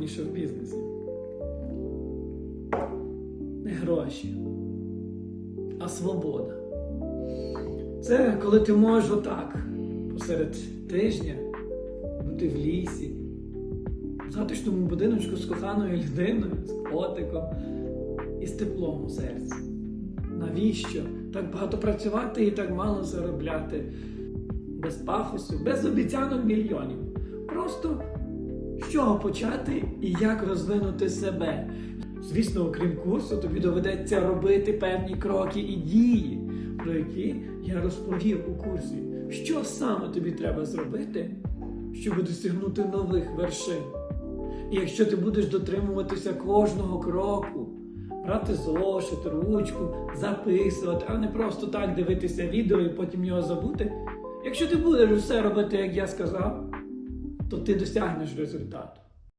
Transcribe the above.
найголовніше в бізнесі? Не гроші, а свобода. Це коли ти можеш отак посеред тижня бути в лісі, в затишному будиночку з коханою людиною, з котиком і з теплом у серці. Навіщо так багато працювати і так мало заробляти? Без пафосу, без обіцянок мільйонів. Просто чого почати і як розвинути себе. Звісно, окрім курсу, тобі доведеться робити певні кроки і дії, про які я розповів у курсі. Що саме тобі треба зробити, щоб досягнути нових вершин? І якщо ти будеш дотримуватися кожного кроку, брати зошит, ручку, записувати, а не просто так дивитися відео і потім його забути. Якщо ти будеш все робити, як я сказав, tô tendo extraordinários resultados.